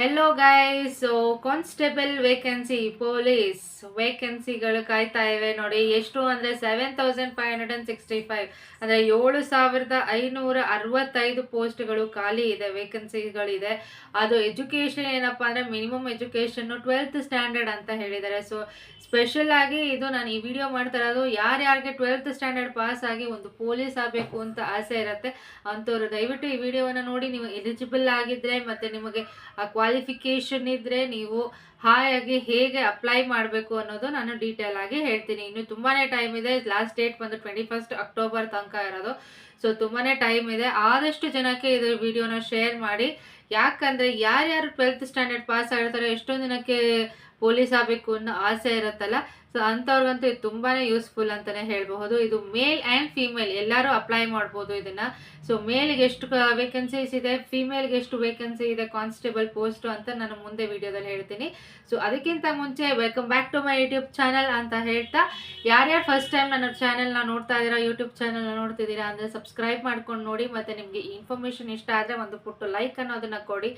Hello guys constable vacancy police ವೇಕೆನ್ಸಿಗಳು ಕಾಯ್ತಾ ಇವೆ. ನೋಡಿ, ಎಷ್ಟು ಅಂದರೆ seven thousand five hundred and sixty five ಅಂದರೆ ಏಳು ಸಾವಿರದ ಐನೂರ ಅರವತ್ತೈದು ಪೋಸ್ಟ್ಗಳು ಖಾಲಿ ಇದೆ ವೇಕೆನ್ಸಿಗಳಿದೆ ಅದು ಎಜುಕೇಷನ್ ಏನಪ್ಪ ಅಂದರೆ ಮಿನಿಮಮ್ ಎಜುಕೇಷನ್ನು ಟ್ವೆಲ್ತ್ ಸ್ಟ್ಯಾಂಡರ್ಡ್ ಅಂತ ಹೇಳಿದ್ದಾರೆ. ಸೊ ಸ್ಪೆಷಲ್ ಆಗಿ ಇದು ನಾನು ಈ ವಿಡಿಯೋ ಮಾಡ್ತಾ ಇರೋದು. ಯಾರ್ಯಾರಿಗೆ ಟ್ವೆಲ್ತ್ ಸ್ಟ್ಯಾಂಡರ್ಡ್ ಪಾಸ್ ಆಗಿ ಒಂದು ಪೊಲೀಸ್ ಆಗಬೇಕು ಅಂತ ಆಸೆ ಇರುತ್ತೆ ಅಂಥವ್ರು ದಯವಿಟ್ಟು ಈ ವಿಡಿಯೋವನ್ನು ನೋಡಿ. ನೀವು ಎಲಿಜಿಬಲ್ ಆಗಿದ್ದರೆ ಮತ್ತು ನಿಮಗೆ ಆ ಕ್ವಾಲಿಫಿಕೇಷನ್ ಇದ್ದರೆ ನೀವು ಹಾಯಾಗಿ ಹೇಗೆ ಅಪ್ಲೈ ಮಾಡಬೇಕು ಅನ್ನೋದು ನಾನು ಡೀಟೇಲ್ ಆಗಿ ಹೇಳ್ತೀನಿ. ಇನ್ನು ತುಂಬಾ ಟೈಮ್ ಇದೆ. ಲಾಸ್ಟ್ ಡೇಟ್ ಬಂದು ಟ್ವೆಂಟಿ ಫಸ್ಟ್ ಅಕ್ಟೋಬರ್ ತನಕ ಇರೋದು. ಸೊ ತುಂಬಾ ಟೈಮ್ ಇದೆ. ಆದಷ್ಟು ಜನಕ್ಕೆ ಇದು ವಿಡಿಯೋನ ಶೇರ್ ಮಾಡಿ. ಯಾಕಂದರೆ ಯಾರ್ಯಾರು ಟ್ವೆಲ್ತ್ ಸ್ಟ್ಯಾಂಡರ್ಡ್ ಪಾಸ್ ಆಗಿರ್ತಾರೆ ಎಷ್ಟೊಂದು ದಿನಕ್ಕೆ ಪೊಲೀಸ್ ಆಗಬೇಕು ಅನ್ನೋ ಆಸೆ ಇರುತ್ತಲ್ಲ ಸೊ ಅಂಥವ್ರಿಗಂತೂ ಇದು ತುಂಬಾ ಯೂಸ್ಫುಲ್ ಅಂತಲೇ ಹೇಳಬಹುದು. ಇದು ಮೇಲ್ ಆ್ಯಂಡ್ ಫೀಮೇಲ್ ಎಲ್ಲರೂ ಅಪ್ಲೈ ಮಾಡ್ಬೋದು ಇದನ್ನು. ಸೊ ಮೇಲ್ಗೆ ಎಷ್ಟು ವೇಕೆನ್ಸೀಸ್ ಇದೆ ಫೀಮೇಲ್ಗೆ ಎಷ್ಟು ವೇಕೆನ್ಸಿ ಇದೆ ಕಾನ್ಸ್ಟೇಬಲ್ ಪೋಸ್ಟು ಅಂತ ನಾನು ಮುಂದೆ ವಿಡಿಯೋದಲ್ಲಿ ಹೇಳ್ತೀನಿ. ಸೊ ಅದಕ್ಕಿಂತ ಮುಂಚೆ welcome back to my YouTube channel ಅಂತ ಹೇಳ್ತಾ, ಯಾರ್ಯಾರು ಫಸ್ಟ್ ಟೈಮ್ ನನ್ನ ಚಾನಲ್ನ ನೋಡ್ತಾ ಇದ್ದೀರಾ ಯೂಟ್ಯೂಬ್ ಚಾನಲ್ನ ನೋಡ್ತಿದ್ದೀರಾ ಅಂದರೆ ಸಬ್ಸ್ಕ್ರೈಬ್ ಮಾಡ್ಕೊಂಡು ನೋಡಿ, ಮತ್ತು ನಿಮಗೆ ಇನ್ಫಾರ್ಮೇಷನ್ ಇಷ್ಟ ಆದರೆ ಒಂದು ಪುಟ್ಟು ಲೈಕ್ ಅನ್ನೋದನ್ನು ಕೊಡಿ.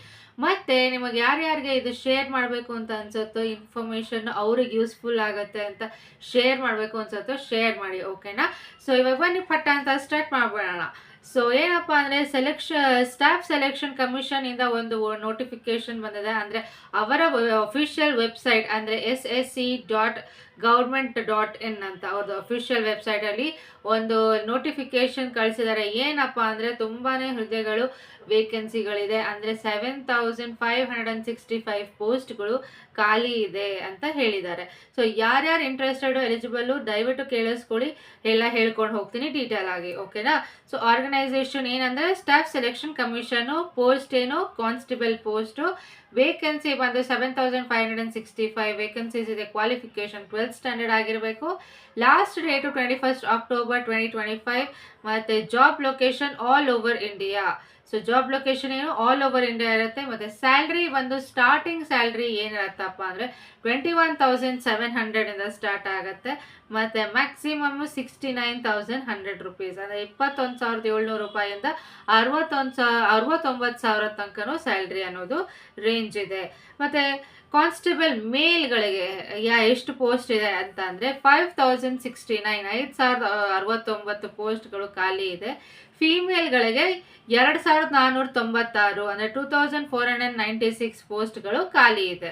ಮತ್ತು ನಿಮಗೆ ಯಾರ್ಯಾರಿಗೆ ಇದು ಶೇರ್ ಮಾಡಬೇಕು ಅಂತ ಅನ್ಸುತ್ತೋ ಇನ್ಫಾರ್ಮೇಷನ್ ಅವ್ರಿಗೆ ಯೂಸ್ಫುಲ್ ಆಗುತ್ತೆ. ಅಂತ ಶೇರ್ ಮಾಡಬೇಕು ಅನ್ಸುತ್ತೋ ಶೇರ್ ಮಾಡಿ ಓಕೆನಾ ಸೊ ಇವಾಗ ಬನ್ನಿ, ಪಟ್ಟ ಅಂತ ಸ್ಟಾರ್ಟ್ ಮಾಡ್ಬಿಡೋಣ. ಸೊ ಏನಪ್ಪ ಅಂದರೆ ಸೆಲೆಕ್ಷನ್ ಸ್ಟಾಫ್ ಸೆಲೆಕ್ಷನ್ ಕಮಿಷನಿಂದ ಒಂದು ನೋಟಿಫಿಕೇಶನ್ ಬಂದಿದೆ. ಅಂದರೆ ಅವರ ಅಫಿಷಿಯಲ್ ವೆಬ್ಸೈಟ್ ಅಂದರೆ S S C dot government dot in ಅಂತ ಅವ್ರದ್ದು ಅಫಿಷಿಯಲ್ ವೆಬ್ಸೈಟಲ್ಲಿ ಒಂದು ನೋಟಿಫಿಕೇಶನ್ ಕಳಿಸಿದ್ದಾರೆ. ಏನಪ್ಪ ಅಂದರೆ ತುಂಬಾ ಹುದ್ದೆಗಳು ವೇಕೆನ್ಸಿಗಳಿದೆ ಅಂದರೆ seven thousand five hundred and sixty five ಪೋಸ್ಟ್ಗಳು ಖಾಲಿ ಇದೆ ಅಂತ ಹೇಳಿದ್ದಾರೆ. ಸೊ ಯಾರ್ಯಾರು ಇಂಟ್ರೆಸ್ಟೆಡು ಎಲಿಜಿಬಲ್ಲು ದಯವಿಟ್ಟು ಕೇಳಿಸ್ಕೊಳ್ಳಿ. ಎಲ್ಲ ಹೇಳ್ಕೊಂಡು ಹೋಗ್ತೀನಿ ಡೀಟೇಲ್ ಆಗಿ ಓಕೆನಾ ಸೊ ಆರ್ಗನೈಸೇಷನ್ ಏನಂದರೆ ಸ್ಟಾಫ್ ಸೆಲೆಕ್ಷನ್ ಕಮಿಷನು ಪೋಸ್ಟ್ ಏನು ಕಾನ್ಸ್ಟೇಬಲ್ ಪೋಸ್ಟು ವೇಕೆನ್ಸಿ ಬಂದು seven thousand five hundred and sixty five vacancies ಇದೆ ಕ್ವಾಲಿಫಿಕೇಷನ್ ಟ್ವೆಲ್ತ್ ಸ್ಟ್ಯಾಂಡರ್ಡ್ ಆಗಿರಬೇಕು. Last date twenty first October twenty twenty five ಮತ್ತು job location all over India so job location ಏನು all over India ಇರುತ್ತೆ. ಮತ್ತು salary ಒಂದು starting salary ಏನಿರತ್ತಪ್ಪ ಅಂದರೆ twenty one thousand seven ಹಂಡ್ರೆಡಿಂದ ಸ್ಟಾರ್ಟ್ ಆಗುತ್ತೆ. ಮತ್ತು maximum sixty nine thousand hundred rupees ಅಂದರೆ ಇಪ್ಪತ್ತೊಂದು ಸಾವಿರದ ಏಳ್ನೂರು ರೂಪಾಯಿಂದ ಅರವತ್ತೊಂದು ಸಾ, ಅರವತ್ತೊಂಬತ್ತು ಸಾವಿರ ತನಕನೂ ಸ್ಯಾಲ್ರಿ ಅನ್ನೋದು ರೇಂಜ್ ಇದೆ. ಮತ್ತು ಕಾನ್ಸ್ಟೇಬಲ್ ಮೇಲ್ಗಳಿಗೆ, ಯಾ, ಎಷ್ಟು ಪೋಸ್ಟ್ ಇದೆ ಅಂತ ಅಂದರೆ ಫೈವ್ ತೌಸಂಡ್ ಸಿಕ್ಸ್ಟಿ ನೈನ್ ಐದು ಸಾವಿರದ ಅರವತ್ತೊಂಬತ್ತು ಪೋಸ್ಟ್ಗಳು ಖಾಲಿ ಇದೆ. ಫೀಮೇಲ್ಗಳಿಗೆ ಎರಡು ಸಾವಿರದ ನಾನ್ನೂರ ತೊಂಬತ್ತಾರು ಅಂದರೆ two thousand four hundred ninety six ಪೋಸ್ಟ್ಗಳು ಖಾಲಿ ಇದೆ.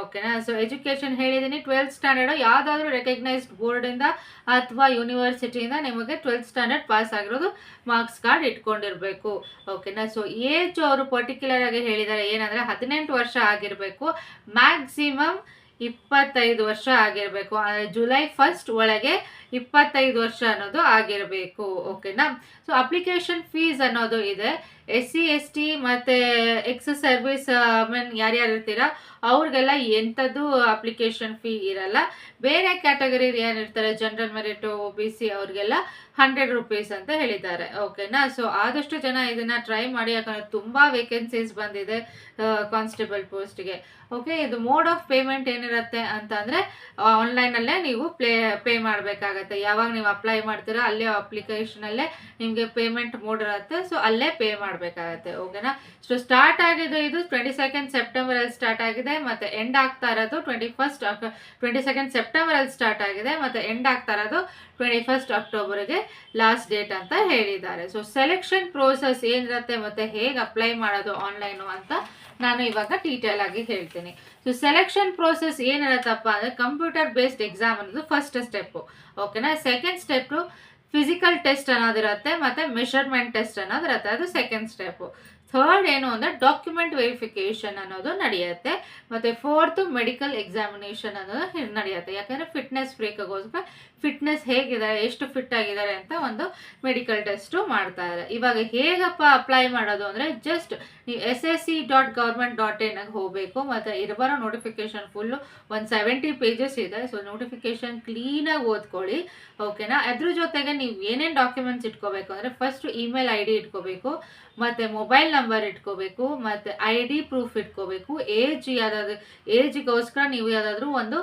ಓಕೆನಾ? ಸೊ ಎಜುಕೇಷನ್ ಹೇಳಿದ್ದೀನಿ ಟ್ವೆಲ್ತ್ ಸ್ಟ್ಯಾಂಡರ್ಡು ಯಾವುದಾದ್ರೂ ರೆಕಗ್ನೈಸ್ಡ್ ಬೋರ್ಡಿಂದ ಅಥವಾ ಯೂನಿವರ್ಸಿಟಿಯಿಂದ ನಿಮಗೆ ಟ್ವೆಲ್ತ್ ಸ್ಟ್ಯಾಂಡರ್ಡ್ ಪಾಸ್ ಆಗಿರೋದು ಮಾರ್ಕ್ಸ್ ಕಾರ್ಡ್ ಇಟ್ಕೊಂಡಿರಬೇಕು. ಓಕೆನಾ? ಸೊ ಏಜ್ ಅವರು ಪರ್ಟಿಕ್ಯುಲರ್ ಆಗಿ ಹೇಳಿದ್ದಾರೆ ಏನಂದರೆ ಹದಿನೆಂಟು ವರ್ಷ ಆಗಿರಬೇಕು. ಮ್ಯಾಕ್ಸಿಮಮ್ ಇಪ್ಪತ್ತೈದು ವರ್ಷ ಆಗಿರಬೇಕು. ಅಂದರೆ ಜುಲೈ ಫಸ್ಟ್ ಒಳಗೆ ಇಪ್ಪತ್ತೈದು ವರ್ಷ ಅನ್ನೋದು ಆಗಿರಬೇಕು ಓಕೆನಾ ಸೊ ಅಪ್ಲಿಕೇಶನ್ ಫೀಸ್ ಅನ್ನೋದು ಇದೆ. ಎಸ್ ಸಿ ಎಸ್ ಟಿ ಮತ್ತು ಎಕ್ಸ್ ಸರ್ವಿಸ್ ಮೀನ್ ಯಾರ್ಯಾರು ಇರ್ತೀರಾ, ಅವ್ರಿಗೆಲ್ಲ ಎಂಥದ್ದು ಅಪ್ಲಿಕೇಶನ್ ಫೀ ಇರಲ್ಲ. ಬೇರೆ ಕ್ಯಾಟಗರಿ ಏನಿರ್ತಾರೆ general merit O B C ಅವ್ರಿಗೆಲ್ಲ ಹಂಡ್ರೆಡ್ ರುಪೀಸ್ ಅಂತ ಹೇಳಿದ್ದಾರೆ ಓಕೆನಾ ಸೊ ಆದಷ್ಟು ಜನ ಇದನ್ನು ಟ್ರೈ ಮಾಡಿ, ಯಾಕಂದರೆ ತುಂಬ ವೇಕೆನ್ಸೀಸ್ ಬಂದಿದೆ ಕಾನ್ಸ್ಟೇಬಲ್ ಪೋಸ್ಟ್ಗೆ ಓಕೆ ಇದು ಮೋಡ್ ಆಫ್ ಪೇಮೆಂಟ್ ಏನಿರುತ್ತೆ ಅಂತಂದರೆ ಆನ್ಲೈನಲ್ಲೇ ನೀವು ಪ್ಲೇ ಪೇ ಮಾಡಬೇಕಾಗತ್ತೆ. ಯಾವಾಗ ನೀವು ಅಪ್ಲೈ ಮಾಡ್ತೀರೋ ಅಲ್ಲೇ ಅಪ್ಲಿಕೇಶನಲ್ಲೇ ನಿಮಗೆ ಪೇಮೆಂಟ್ ಮೋಡ್ ಇರುತ್ತೆ. ಸೊ ಅಲ್ಲೇ ಪೇ ಮಾಡಬೇಕಾಗತ್ತೆ. ಓಕೆನಾ ಸೊ ಸ್ಟಾರ್ಟ್ ಆಗಿದೆ ಇದು ಟ್ವೆಂಟಿ ಸೆಕೆಂಡ್ ಸೆಪ್ಟೆಂಬರಲ್ಲಿ ಸ್ಟಾರ್ಟ್ ಆಗಿದೆ. ಮತ್ತು ಎಂಡ್ ಆಗ್ತಾ ಇರೋದು ಟ್ವೆಂಟಿ ಫಸ್ಟ್ ಟ್ವೆಂಟಿ ಸೆಕೆಂಡ್ ಸೆಪ್ಟೆಂಬರಲ್ಲಿ ಸ್ಟಾರ್ಟ್ ಆಗಿದೆ. ಮತ್ತು ಎಂಡ್ ಆಗ್ತಾ ಇರೋದು ಟ್ವೆಂಟಿ ಫಸ್ಟ್ ಅಕ್ಟೋಬರ್ಗೆ ಲಾಸ್ಟ್ ಡೇಟ್ ಅಂತ ಹೇಳಿದ್ದಾರೆ. ಸೊ ಸೆಲೆಕ್ಷನ್ ಪ್ರೋಸೆಸ್ ಏನಿರುತ್ತೆ ಮತ್ತು ಹೇಗೆ ಅಪ್ಲೈ ಮಾಡೋದು ಆನ್ಲೈನು ಅಂತ ನಾನು ಇವಾಗ ಡೀಟೇಲ್ ಆಗಿ ಹೇಳ್ತೀನಿ. ಸೊ ಸೆಲೆಕ್ಷನ್ ಪ್ರೋಸೆಸ್ ಏನಿರತ್ತಪ್ಪ ಅಂದರೆ ಕಂಪ್ಯೂಟರ್ ಬೇಸ್ಡ್ ಎಕ್ಸಾಮ್ ಅನ್ನೋದು ಫಸ್ಟ್ ಸ್ಟೆಪ್ಪು ಓಕೆನಾ ಸೆಕೆಂಡ್ ಸ್ಟೆಪ್ಪು ಫಿಸಿಕಲ್ ಟೆಸ್ಟ್ ಅನ್ನೋದಿರುತ್ತೆ ಮತ್ತು ಮೆಷರ್ಮೆಂಟ್ ಟೆಸ್ಟ್ ಅನ್ನೋದಿರುತ್ತೆ ಅದು ಸೆಕೆಂಡ್ ಸ್ಟೆಪ್ಪು ಥರ್ಡ್ ಏನು ಅಂದರೆ ಡಾಕ್ಯುಮೆಂಟ್ ವೆರಿಫಿಕೇಷನ್ ಅನ್ನೋದು ನಡೆಯುತ್ತೆ. ಮತ್ತು ಫೋರ್ತು ಮೆಡಿಕಲ್ ಎಕ್ಸಾಮಿನೇಷನ್ ಅನ್ನೋದು ನಡೆಯುತ್ತೆ. ಯಾಕಂದರೆ ಫಿಟ್ನೆಸ್ ಫ್ರೇಕಗೋಸ್ಕರ ಫಿಟ್ನೆಸ್ ಹೇಗಿದ್ದಾರೆ, ಎಷ್ಟು ಫಿಟ್ ಆಗಿದ್ದಾರೆ ಅಂತ ಒಂದು ಮೆಡಿಕಲ್ ಟೆಸ್ಟು ಮಾಡ್ತಾರೆ ಇವಾಗ ಹೇಗಪ್ಪ ಅಪ್ಲೈ ಮಾಡೋದು ಅಂದರೆ ಜಸ್ಟ್ ನೀವು S S C dot government dot ಇನ್ಗೆ ಹೋಗಬೇಕು. ಮತ್ತು ಇರಬರೋ ನೋಟಿಫಿಕೇಶನ್ ಫುಲ್ಲು ಒಂದು ಸೆವೆಂಟಿ ಪೇಜಸ್ ಇದೆ. ಸೊ ನೋಟಿಫಿಕೇಶನ್ ಕ್ಲೀನಾಗಿ ಓದ್ಕೊಳ್ಳಿ. ಓಕೆನಾ ಅದ್ರ ಜೊತೆಗೆ ನೀವು ಏನೇನು ಡಾಕ್ಯುಮೆಂಟ್ಸ್ ಇಟ್ಕೋಬೇಕು ಅಂದರೆ ಫಸ್ಟ್ ಇಮೇಲ್ ಐ ಡಿ ಇಟ್ಕೋಬೇಕು. ಮತ್ತು ಮೊಬೈಲ್ ನಂಬರ್ ಇಟ್ಕೋಬೇಕು, ಮತ್ತು ಐ ಡಿ ಪ್ರೂಫ್ ಇಟ್ಕೋಬೇಕು. ಏಜ್ ಯಾವುದಾದ್ರು ಏಜ್ಗೋಸ್ಕರ ನೀವು ಯಾವುದಾದ್ರೂ ಒಂದು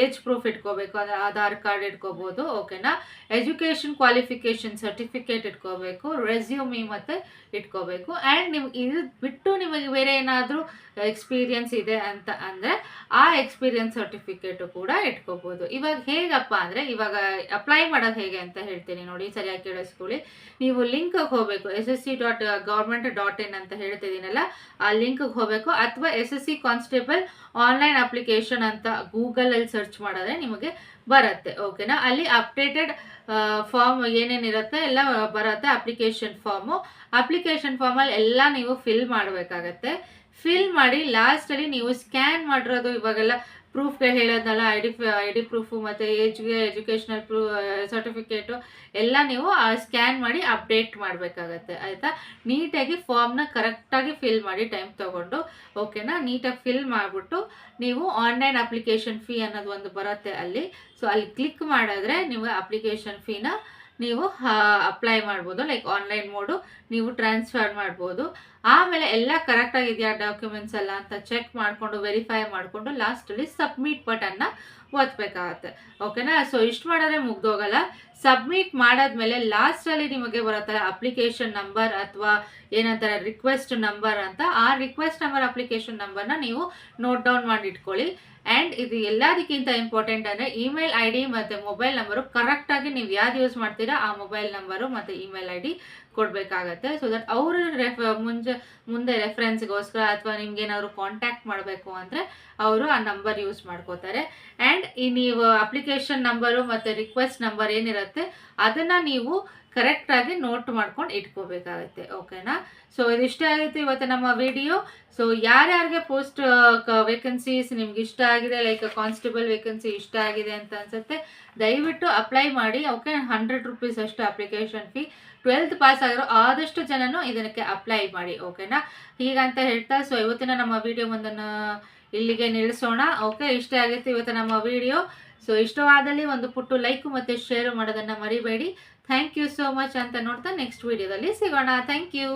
ಏಜ್ ಪ್ರೂಫ್ ಇಟ್ಕೋಬೇಕು. ಅಂದರೆ ಆಧಾರ್ ಕಾರ್ಡ್ ಇಟ್ಕೋಬೋದು ಓಕೆನಾ ಎಜುಕೇಷನ್ ಕ್ವಾಲಿಫಿಕೇಷನ್ ಸರ್ಟಿಫಿಕೇಟ್ ಇಟ್ಕೋಬೇಕು ರೆಸ್ಯೂಮಿ ಮತ್ತು ಇಟ್ಕೋಬೇಕು. ಆ್ಯಂಡ್ ನಿಮ್ಗೆ ಇದು ಬಿಟ್ಟು ನಿಮಗೆ ಬೇರೆ ಏನಾದರೂ ಎಕ್ಸ್ಪೀರಿಯನ್ಸ್ ಇದೆ ಅಂತ ಅಂದರೆ, ಆ ಎಕ್ಸ್ಪೀರಿಯನ್ಸ್ ಸರ್ಟಿಫಿಕೇಟು ಕೂಡ ಇಟ್ಕೋಬೋದು. ಇವಾಗ ಹೇಗಪ್ಪ ಅಂದರೆ, ಇವಾಗ ಅಪ್ಲೈ ಮಾಡೋದು ಹೇಗೆ ಅಂತ ಹೇಳ್ತೀನಿ ನೋಡಿ, ಸರಿಯಾಗಿ ಕೇಳಿಸ್ಕೊಳ್ಳಿ. ನೀವು ಲಿಂಕ್ಗೆ ಹೋಗಬೇಕು S S C dot government dot in ಅಂತ ಹೇಳ್ತಿದ್ದೀನಲ್ಲ ಆ ಲಿಂಕ್ಗೆ ಹೋಗಬೇಕು. ಅಥವಾ S S C constable online application ಅಂತ ಗೂಗಲಲ್ಲಿ ಸರ್ಚ್ ಮಾಡಿದ್ರೆ ನಿಮಗೆ ಬರುತ್ತೆ ಓಕೆನಾ ಅಲ್ಲಿ ಅಪ್ಡೇಟೆಡ್ ಫಾರ್ಮ್ ಏನೇನಿರುತ್ತೆ ಎಲ್ಲ ಬರುತ್ತೆ ಅಪ್ಲಿಕೇಶನ್ ಫಾರ್ಮು ಅಪ್ಲಿಕೇಶನ್ ಫಾರ್ಮಲ್ಲಿ ಎಲ್ಲ ನೀವು ಫಿಲ್ ಮಾಡಬೇಕಾಗತ್ತೆ. ಫಿಲ್ ಮಾಡಿ ಲಾಸ್ಟಲ್ಲಿ ನೀವು ಸ್ಕ್ಯಾನ್ ಮಾಡಿರೋದು ಇವಾಗೆಲ್ಲ ಪ್ರೂಫ್ಗೆ ಹೇಳೋದಲ್ಲ I D I D proof ಮತ್ತು ಏಜ್ಗೆ ಎಜುಕೇಷ್ನಲ್ ಪ್ರೂ ಸರ್ಟಿಫಿಕೇಟು ಎಲ್ಲ ನೀವು ಸ್ಕ್ಯಾನ್ ಮಾಡಿ ಅಪ್ಡೇಟ್ ಮಾಡಬೇಕಾಗತ್ತೆ, ಆಯಿತಾ? ನೀಟಾಗಿ ಫಾರ್ಮ್ನ ಕರೆಕ್ಟಾಗಿ ಫಿಲ್ ಮಾಡಿ ಟೈಮ್ ತೊಗೊಂಡು ಓಕೆನಾ ನೀಟಾಗಿ ಫಿಲ್ ಮಾಡಿಬಿಟ್ಟು, ನೀವು ಆನ್ಲೈನ್ ಅಪ್ಲಿಕೇಶನ್ ಫೀ ಅನ್ನೋದು ಒಂದು ಬರುತ್ತೆ ಅಲ್ಲಿ. ಸೊ ಅಲ್ಲಿ ಕ್ಲಿಕ್ ಮಾಡಿದ್ರೆ, ನೀವು ಅಪ್ಲಿಕೇಶನ್ ಫೀನ ನೀವು ಅಪ್ಲೈ ಮಾಡ್ಬೋದು. ಲೈಕ್ ಆನ್ಲೈನ್ ಮೋಡು ನೀವು ಟ್ರಾನ್ಸ್ಫರ್ ಮಾಡ್ಬೋದು. ಆಮೇಲೆ ಎಲ್ಲ ಕರೆಕ್ಟಾಗಿದೆಯಾ ಡಾಕ್ಯುಮೆಂಟ್ಸ್ ಎಲ್ಲ ಅಂತ ಚೆಕ್ ಮಾಡಿಕೊಂಡು ವೆರಿಫೈ ಮಾಡಿಕೊಂಡು ಲಾಸ್ಟಲ್ಲಿ ಸಬ್ಮಿಟ್ ಬಟನ್ನ ಒತ್ತಬೇಕಾಗತ್ತೆ ಓಕೆನಾ ಸೊ ಇಷ್ಟು ಮಾಡಿದ್ರೆ ಮುಗ್ದೋಗಲ್ಲ. ಸಬ್ಮಿಟ್ ಮಾಡಾದ್ಮೇಲೆ ಲಾಸ್ಟಲ್ಲಿ ನಿಮಗೆ ಬರುತ್ತಲ್ಲ ಅಪ್ಲಿಕೇಶನ್ ನಂಬರ್ ಅಥವಾ ಏನಂತಾರೆ ರಿಕ್ವೆಸ್ಟ್ ನಂಬರ್ ಅಂತ. ಆ ರಿಕ್ವೆಸ್ಟ್ ನಂಬರ್ ಅಪ್ಲಿಕೇಶನ್ ನಂಬರ್ನ ನೀವು ನೋಟ್ ಡೌನ್ ಮಾಡಿ ಇಟ್ಕೊಳ್ಳಿ. ಆ್ಯಂಡ್ ಇದು ಎಲ್ಲದಕ್ಕಿಂತ ಇಂಪಾರ್ಟೆಂಟ್ ಅಂದರೆ ಇಮೇಲ್ ಐ ಡಿ ಮತ್ತು ಮೊಬೈಲ್ ನಂಬರು ಕರೆಕ್ಟಾಗಿ ನೀವು ಯಾವ್ದು ಯೂಸ್ ಮಾಡ್ತೀರಾ ಆ ಮೊಬೈಲ್ ನಂಬರು ಮತ್ತು ಇಮೇಲ್ ಐ ಡಿ ಕೊಡಬೇಕಾಗತ್ತೆ. ಸೊ ದಟ್ ಅವರು ರೆಫ್ ಮುಂಚೆ, ಮುಂದೆ ರೆಫರೆನ್ಸ್ಗೋಸ್ಕರ ಅಥವಾ ನಿಮ್ಗೇನಾದ್ರು ಕಾಂಟ್ಯಾಕ್ಟ್ ಮಾಡಬೇಕು ಅಂದರೆ ಅವರು ಆ ನಂಬರ್ ಯೂಸ್ ಮಾಡ್ಕೋತಾರೆ. ಆ್ಯಂಡ್ ಈ ನೀವು ಅಪ್ಲಿಕೇಶನ್ ನಂಬರು ಮತ್ತು ರಿಕ್ವೆಸ್ಟ್ ನಂಬರ್ ಏನಿರುತ್ತೆ, ಅದನ್ನು ನೀವು ಕರೆಕ್ಟಾಗಿ ನೋಟ್ ಮಾಡ್ಕೊಂಡು ಇಟ್ಕೋಬೇಕಾಗತ್ತೆ. ಓಕೆನಾ ಸೊ ಇದಿಷ್ಟೇ ಆಗುತ್ತೆ ಇವತ್ತು ನಮ್ಮ ವಿಡಿಯೋ ಸೊ ಯಾರ್ಯಾರಿಗೆ ಪೋಸ್ಟ್ ವೇಕೆನ್ಸೀಸ್ ನಿಮ್ಗೆ ಇಷ್ಟ ಆಗಿದೆ ಲೈಕ್ ಕಾನ್ಸ್ಟೇಬಲ್ ವೇಕೆನ್ಸಿ ಇಷ್ಟ ಆಗಿದೆ ಅಂತ ಅನ್ಸುತ್ತೆ, ದಯವಿಟ್ಟು ಅಪ್ಲೈ ಮಾಡಿ. ಓಕೆ ಹಂಡ್ರೆಡ್ ರುಪೀಸ್ ಅಷ್ಟು ಅಪ್ಲಿಕೇಶನ್ ಫೀ ಟ್ವೆಲ್ತ್ ಪಾಸ್ ಆಗಿರೋ ಆದಷ್ಟು ಜನನು ಇದಕ್ಕೆ ಅಪ್ಲೈ ಮಾಡಿ ಓಕೆನಾ ಹೀಗಂತ ಹೇಳ್ತಾ ಸೊ ಇವತ್ತಿನ ನಮ್ಮ ವಿಡಿಯೋ ಒಂದನ್ನು ಇಲ್ಲಿಗೆ ನಿಲ್ಲಿಸೋಣ ಓಕೆ ಇಷ್ಟ ಆಗುತ್ತೆ ಇವತ್ತು ನಮ್ಮ ವಿಡಿಯೋ ಸೊ ಇಷ್ಟವಾದಲ್ಲಿ ಒಂದು ಪುಟ್ಟು ಲೈಕ್ ಮತ್ತು ಶೇರ್ ಮಾಡೋದನ್ನು ಮರಿಬೇಡಿ. ಥ್ಯಾಂಕ್ ಯು ಸೋ ಮಚ್ ಅಂತ ನೋಡ್ತಾ ನೆಕ್ಸ್ಟ್ ವಿಡಿಯೋದಲ್ಲಿ ಸಿಗೋಣ. Thank you